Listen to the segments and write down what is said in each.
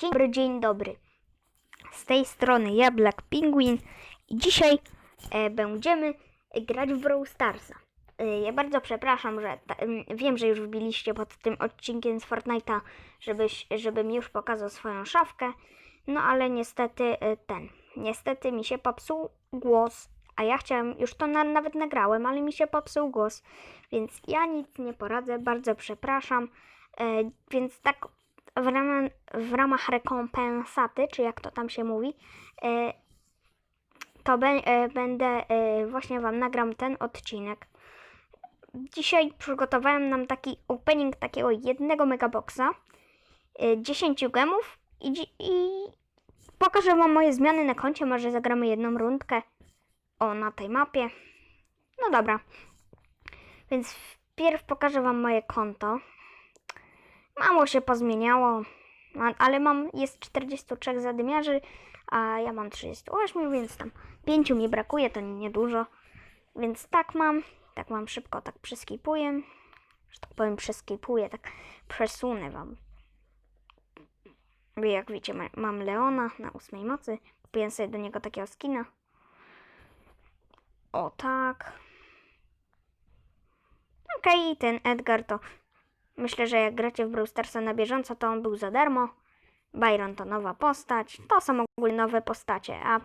Dzień dobry, dzień dobry. Z tej strony ja, Black Penguin i dzisiaj e, będziemy grać w Brawl Starsa. E, ja bardzo przepraszam, że ta, em, wiem, że już wbiliście pod tym odcinkiem z Fortnite'a, żebyś, żebym już pokazał swoją szafkę, no ale niestety e, ten, niestety mi się popsuł głos, a ja chciałem, już to na, nawet nagrałem, ale mi się popsuł głos, więc ja nic nie poradzę, bardzo przepraszam. E, więc tak w ramach, w ramach rekompensaty, czy jak to tam się mówi, e, to e, będę e, właśnie Wam nagram ten odcinek. Dzisiaj przygotowałem nam taki opening takiego jednego megaboxa, e, 10 gemów i, i pokażę Wam moje zmiany na koncie. Może zagramy jedną rundkę o na tej mapie. No dobra. Więc wpierw pokażę Wam moje konto. Mało się pozmieniało, ale mam, jest 43 zadymiarzy, a ja mam 38, więc tam 5 mi brakuje, to niedużo. Więc tak mam, tak mam szybko, tak przeskipuję, że tak powiem przeskipuję, tak przesunę Wam. Jak widzicie, ma- mam Leona na ósmej mocy, kupiłem sobie do niego takiego skina. O tak. Okej, ten Edgar to Myślę, że jak gracie w Brawl Starsa na bieżąco, to on był za darmo. Byron to nowa postać. To są ogólnie nowe postacie, a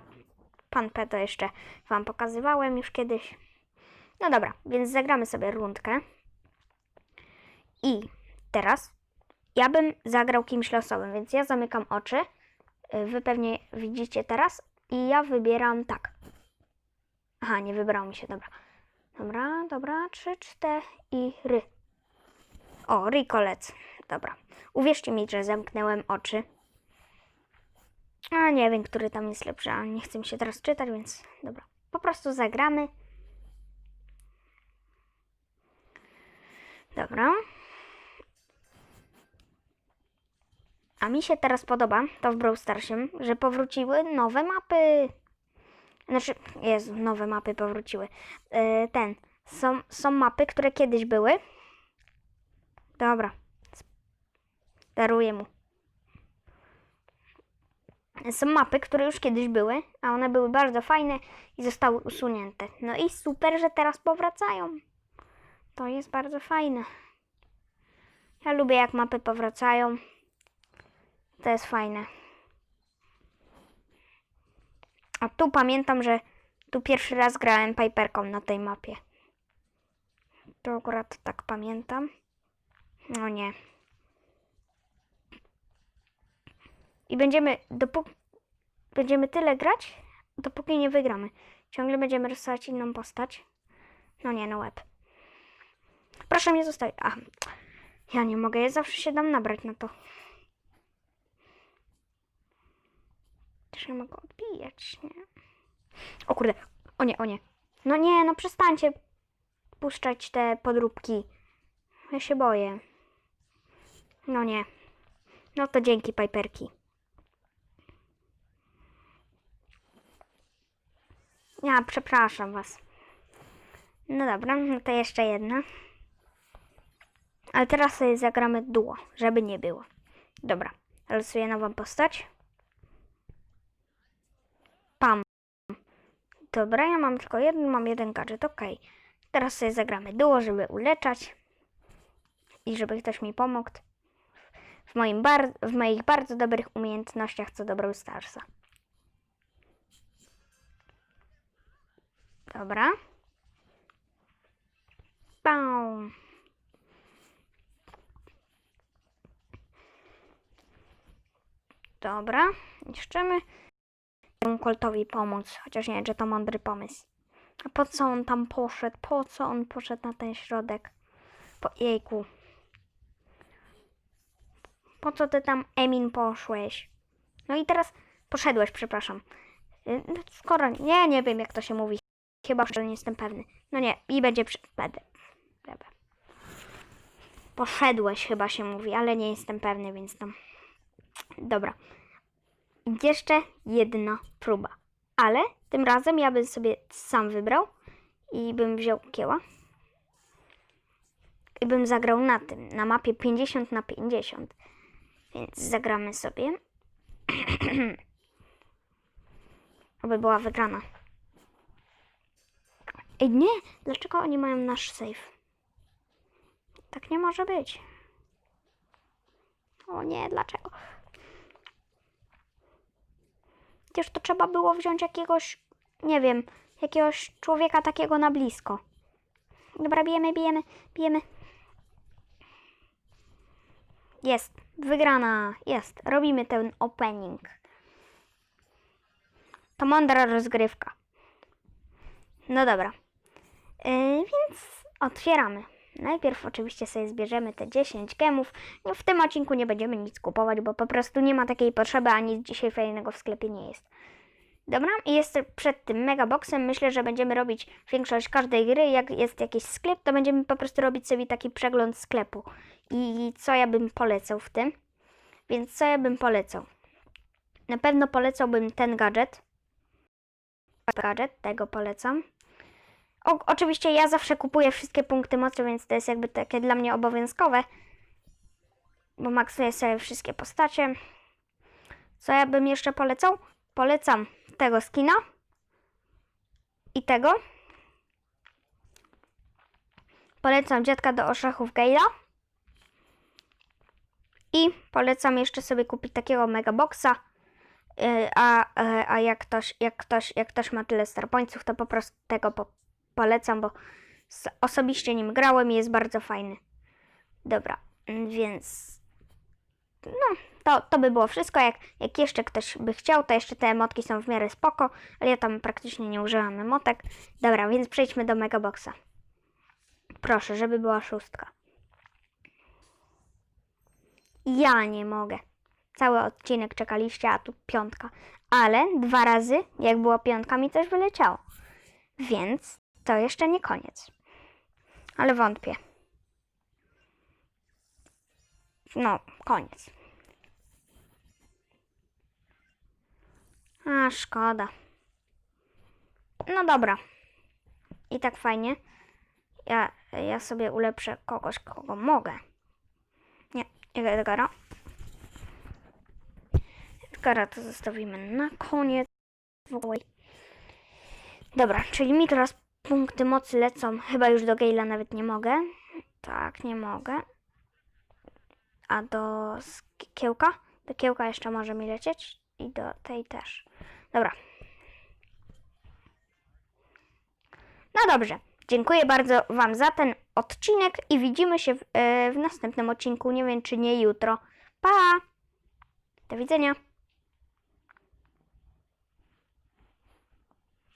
Pan P to jeszcze Wam pokazywałem już kiedyś. No dobra, więc zagramy sobie rundkę. I teraz ja bym zagrał kimś losowym, więc ja zamykam oczy. Wy pewnie widzicie teraz. I ja wybieram tak. Aha, nie wybrało mi się, dobra. Dobra, dobra, trzy, cztery. O, Rikolec. Dobra. Uwierzcie mi, że zamknęłem oczy. A nie wiem, który tam jest lepszy, a nie chcę mi się teraz czytać, więc dobra. Po prostu zagramy. Dobra. A mi się teraz podoba, to w Brawl Starsie, że powróciły nowe mapy. Znaczy, Jezu, nowe mapy powróciły. Yy, ten. Są, są mapy, które kiedyś były, Dobra. Daruję mu. Są mapy, które już kiedyś były, a one były bardzo fajne i zostały usunięte. No i super, że teraz powracają. To jest bardzo fajne. Ja lubię, jak mapy powracają. To jest fajne. A tu pamiętam, że tu pierwszy raz grałem Piperką na tej mapie. To akurat tak pamiętam. No nie. I będziemy, dopóki będziemy tyle grać, dopóki nie wygramy. Ciągle będziemy rysować inną postać. No nie, no łeb. Proszę mnie zostawić. A, ja nie mogę, ja zawsze się dam nabrać na to. Nie mogę odbijać, nie? O kurde, o nie, o nie. No nie, no przestańcie puszczać te podróbki. Ja się boję. No nie. No to dzięki, Piperki. Ja przepraszam was. No dobra, no to jeszcze jedna. Ale teraz sobie zagramy duo, żeby nie było. Dobra, losuję nową postać. Pam. Dobra, ja mam tylko jeden, mam jeden gadżet, okej. Teraz sobie zagramy duo, żeby uleczać i żeby ktoś mi pomógł w, moim bar- w moich bardzo dobrych umiejętnościach co do Starsa. Dobra. Pau. Dobra, niszczymy. Coltowi pomóc, chociaż nie wiem, czy to mądry pomysł. A po co on tam poszedł? Po co on poszedł na ten środek? Po jejku. Po co ty tam, Emin, poszłeś? No i teraz poszedłeś, przepraszam. Y, no, Skoro nie, nie wiem jak to się mówi. Chyba, że nie jestem pewny. No nie, i będzie przy... Będę. Dobra. Poszedłeś chyba się mówi, ale nie jestem pewny, więc tam. Dobra. Jeszcze jedna próba. Ale tym razem ja bym sobie sam wybrał i bym wziął kieła. I bym zagrał na tym, na mapie 50 na 50. Więc zagramy sobie. Oby była wygrana. Ej, nie! Dlaczego oni mają nasz save? Tak nie może być. O nie, dlaczego? Przecież to trzeba było wziąć jakiegoś, nie wiem, jakiegoś człowieka takiego na blisko. Dobra, bijemy, bijemy, bijemy. Jest, wygrana, jest. Robimy ten opening. To mądra rozgrywka. No dobra. Yy, więc otwieramy. Najpierw oczywiście sobie zbierzemy te 10 gemów. No, w tym odcinku nie będziemy nic kupować, bo po prostu nie ma takiej potrzeby, a nic dzisiaj fajnego w sklepie nie jest. Dobra, i jeszcze przed tym megaboxem myślę, że będziemy robić większość każdej gry. Jak jest jakiś sklep, to będziemy po prostu robić sobie taki przegląd sklepu. I co ja bym polecał w tym? Więc co ja bym polecał? Na pewno polecałbym ten gadżet. Gadżet, tego polecam. O, oczywiście ja zawsze kupuję wszystkie punkty mocy, więc to jest jakby takie dla mnie obowiązkowe. Bo maksuję sobie wszystkie postacie. Co ja bym jeszcze polecał? Polecam tego skina. I tego. Polecam dziadka do orzechów Gale'a. I polecam jeszcze sobie kupić takiego megaboxa. Yy, a, yy, a jak ktoś, jak, ktoś, jak ktoś ma tyle starpońców, to po prostu tego po, polecam, bo osobiście nim grałem i jest bardzo fajny. Dobra, mm, więc no, to, to by było wszystko. Jak, jak jeszcze ktoś by chciał, to jeszcze te emotki są w miarę spoko, ale ja tam praktycznie nie użyłam emotek. Dobra, więc przejdźmy do Megaboxa. Proszę, żeby była szóstka. Ja nie mogę. Cały odcinek czekaliście, a tu piątka. Ale dwa razy, jak była piątka, mi coś wyleciało. Więc to jeszcze nie koniec. Ale wątpię. No, koniec. A, szkoda. No dobra. I tak fajnie. Ja, ja sobie ulepszę kogoś, kogo mogę. Nie, Edgara. Edgara to zostawimy na koniec. W. Dobra, czyli mi teraz punkty mocy lecą. Chyba już do Gale'a nawet nie mogę. Tak, nie mogę. A do kiełka? Do kiełka jeszcze może mi lecieć. I do tej też. Dobra. No dobrze. Dziękuję bardzo Wam za ten odcinek i widzimy się w, e, w następnym odcinku. Nie wiem, czy nie jutro. Pa! Do widzenia.